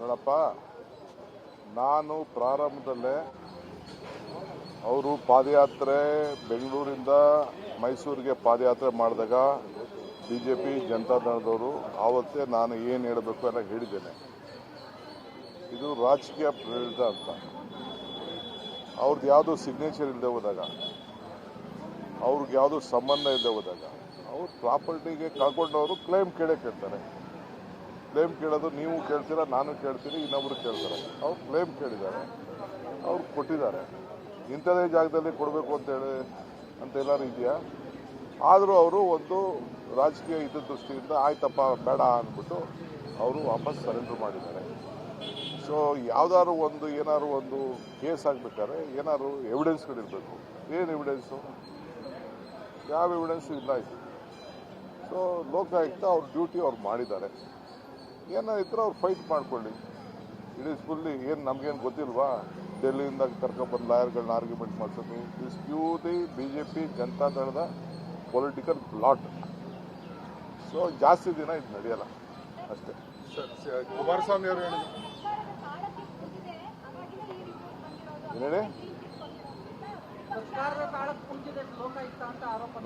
ನೋಡಪ್ಪ, ನಾನು ಪ್ರಾರಂಭದಲ್ಲೇ ಅವರು ಪಾದಯಾತ್ರೆ ಬೆಂಗಳೂರಿಂದ ಮೈಸೂರಿಗೆ ಪಾದಯಾತ್ರೆ ಮಾಡಿದಾಗ ಬಿ ಜೆ ಪಿ ಜನತಾದಳದವರು ಆವತ್ತೇ ನಾನು ಏನು ಹೇಳಬೇಕು ಎಲ್ಲ ಹೇಳಿದ್ದೇನೆ. ಇದು ರಾಜಕೀಯ ಪ್ರೇರಿತ ಅಂತ. ಅವ್ರದ್ದು ಯಾವುದೋ ಸಿಗ್ನೇಚರ್ ಇಲ್ಲದೆ ಹೋದಾಗ, ಅವ್ರಿಗೆ ಯಾವುದೋ ಸಂಬಂಧ ಇಲ್ಲದೆ ಹೋದಾಗ, ಅವ್ರು ಪ್ರಾಪರ್ಟಿಗೆ ಕಳ್ಕೊಂಡವರು ಕ್ಲೈಮ್ ಕೇಳೇ ಕೇಳ್ತಾರೆ. ಕ್ಲೇಮ್ ಕೇಳೋದು, ನೀವು ಕೇಳ್ತೀರಾ, ನಾನು ಕೇಳ್ತೀನಿ, ಇನ್ನೊಬ್ರು ಕೇಳ್ತಾರೆ. ಅವ್ರು ಕ್ಲೇಮ್ ಕೇಳಿದ್ದಾರೆ. ಅವ್ರು ಕೊಟ್ಟಿದ್ದಾರೆ. ಇಂಥದೇ ಜಾಗದಲ್ಲಿ ಕೊಡಬೇಕು ಅಂತೇಳಿ ಅಂತೆಲ್ಲಾರು ಇದೆಯಾ ಆದರೂ ಅವರು ಒಂದು ರಾಜಕೀಯ ಇದ್ದ ದೃಷ್ಟಿಯಿಂದ ಆಯ್ತಪ್ಪ, ಬೇಡ ಅಂದ್ಬಿಟ್ಟು ಅವರು ವಾಪಸ್ ಸರೆಂಡರ್ ಮಾಡಿದ್ದಾರೆ. ಸೊ ಯಾವ್ದಾದ್ರು ಒಂದು, ಏನಾದ್ರು ಒಂದು ಕೇಸ್ ಆಗಬೇಕಾದ್ರೆ ಏನಾದ್ರು ಎವಿಡೆನ್ಸ್ಗಳಿರಬೇಕು ಏನು ಎವಿಡೆನ್ಸು ಯಾವ ಎವಿಡೆನ್ಸು ಇಲ್ಲ ಇದು ಸೊ ಲೋಕಾಯುಕ್ತ ಅವ್ರ ಡ್ಯೂಟಿ ಅವ್ರು ಮಾಡಿದ್ದಾರೆ. ಏನೋ ಇದ್ರೆ ಅವ್ರು ಫೈಟ್ ಮಾಡ್ಕೊಳ್ಳಿ. ಇಟ್ ಈಸ್ ಫುಲ್ಲಿ ಏನು ನಮಗೇನು ಗೊತ್ತಿಲ್ವಾ? ಡೆಲ್ಲಿಯಿಂದ ಕರ್ಕೊಂಡ್ಬಂದು ಲಾಯರ್ಗಳನ್ನ ಆರ್ಗ್ಯುಮೆಂಟ್ ಮಾಡಿಸೋದು is purely B J P ಜನತಾದಳದ political plot so ಜಾಸ್ತಿ ದಿನ ಇದು ನಡೆಯಲ್ಲ. ಅಷ್ಟೇ. ಕುಮಾರಸ್ವಾಮಿ ಅವರು ಹೇಳಿ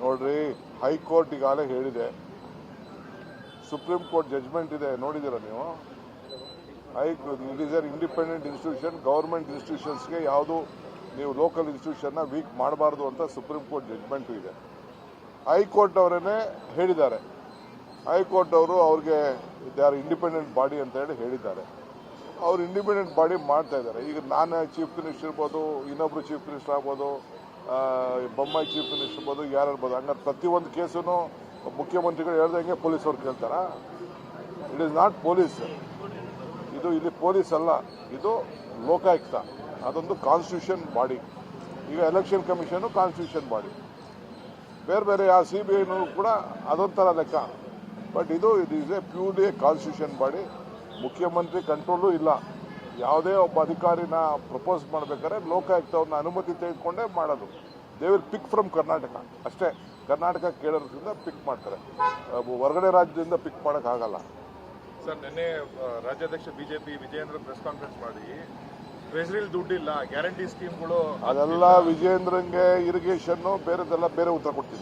ನೋಡ್ರಿ ಹೈಕೋರ್ಟ್ ಈಗಾಗಲೇ ಹೇಳಿದೆ. ಸುಪ್ರೀಂ ಕೋರ್ಟ್ ಜಜ್ಮೆಂಟ್ ಇದೆ, ನೋಡಿದ್ದೀರಾ ನೀವು? I it is an independent institution government ಇನ್ಸ್ಟಿಟ್ಯೂಷನ್ಸ್ಗೆ ಯಾವುದು ನೀವು ಲೋಕಲ್ ಇನ್ಸ್ಟಿಟ್ಯೂಷನ್ನ ವೀಕ್ ಮಾಡಬಾರ್ದು ಅಂತ ಸುಪ್ರೀಂ ಕೋರ್ಟ್ ಜಜ್ಮೆಂಟ್ ಇದೆ. ಹೈಕೋರ್ಟ್ ಅವರೇ ಹೇಳಿದ್ದಾರೆ. ಹೈಕೋರ್ಟ್ ಅವರು ಅವ್ರಿಗೆ ದೇ ಆರ್ ಇಂಡಿಪೆಂಡೆಂಟ್ ಬಾಡಿ ಅಂತ ಹೇಳಿ ಹೇಳಿದ್ದಾರೆ. ಅವ್ರು ಇಂಡಿಪೆಂಡೆಂಟ್ ಬಾಡಿ ಮಾಡ್ತಾ ಇದ್ದಾರೆ. ಈಗ ನಾನು ಚೀಫ್ ಮಿನಿಸ್ಟರ್ ಇರ್ಬೋದು, ಇನ್ನೊಬ್ರು ಚೀಫ್ ಮಿನಿಸ್ಟರ್ ಆಗ್ಬೋದು ಬೊಮ್ಮಾಯಿ ಚೀಫ್ ಮಿನಿಸ್ಟರ್ ಇರ್ಬೋದು, ಯಾರು ಇರ್ಬೋದು, ಹಂಗಾರೆ ಪ್ರತಿಯೊಂದು ಕೇಸನ್ನು ಮುಖ್ಯಮಂತ್ರಿಗಳು ಹೇಳ್ದಂಗೆ ಪೊಲೀಸ್ ಅವ್ರು ಕೇಳ್ತಾರಾ? ಇಟ್ ಇಸ್ ನಾಟ್ ಪೊಲೀಸ್ ಇದು ಇಲ್ಲಿ ಪೊಲೀಸ್ ಅಲ್ಲ. ಇದು ಲೋಕಾಯುಕ್ತ. ಅದೊಂದು ಕಾನ್ಸ್ಟಿಟ್ಯೂಷನ್ ಬಾಡಿ ಈಗ ಎಲೆಕ್ಷನ್ ಕಮಿಷನ್ ಕಾನ್ಸ್ಟಿಟ್ಯೂಷನ್ ಬಾಡಿ ಬೇರೆ ಬೇರೆ ಯಾವ ಸಿ ಬಿ ಐನೂ ಕೂಡ ಅದೊಂಥರ ಲೆಕ್ಕ. ಬಟ್ ಇದು ಇದು is a purely constitution body ಮುಖ್ಯಮಂತ್ರಿ ಕಂಟ್ರೋಲು ಇಲ್ಲ. ಯಾವುದೇ ಒಬ್ಬ ಅಧಿಕಾರಿನ ಪ್ರಪೋಸ್ ಮಾಡಬೇಕಾದ್ರೆ ಲೋಕಾಯುಕ್ತವ್ರನ್ನ ಅನುಮತಿ ತೆಗೆದುಕೊಂಡೇ ಮಾಡೋದು. They will pick from Karnataka ಅಷ್ಟೇ. ಕರ್ನಾಟಕ ಕೇಳೋದ್ರಿಂದ ಪಿಕ್ ಮಾಡ್ತಾರೆ. ಹೊರಗಡೆ ರಾಜ್ಯದಿಂದ ಪಿಕ್ ಮಾಡೋಕ್ಕಾಗಲ್ಲ ಸರ್ ನಿನ್ನೆ ರಾಜ್ಯಾಧ್ಯಕ್ಷ ಬಿಜೆಪಿ ವಿಜಯೇಂದ್ರ ಪ್ರೆಸ್ ಕಾನ್ಫರೆನ್ಸ್ ಮಾಡಿ ಟ್ರೆಜರಿಲಿ ದುಡ್ಡಿಲ್ಲ ಗ್ಯಾರಂಟಿ ಸ್ಕೀಮ್ಗಳು ಅದೆಲ್ಲ ವಿಜಯೇಂದ್ರಂಗೆ ಇರಿಗೇಷನ್ನು ಬೇರೆದೆಲ್ಲ ಬೇರೆ ಉತ್ತರ ಕೊಡ್ತೀನಿ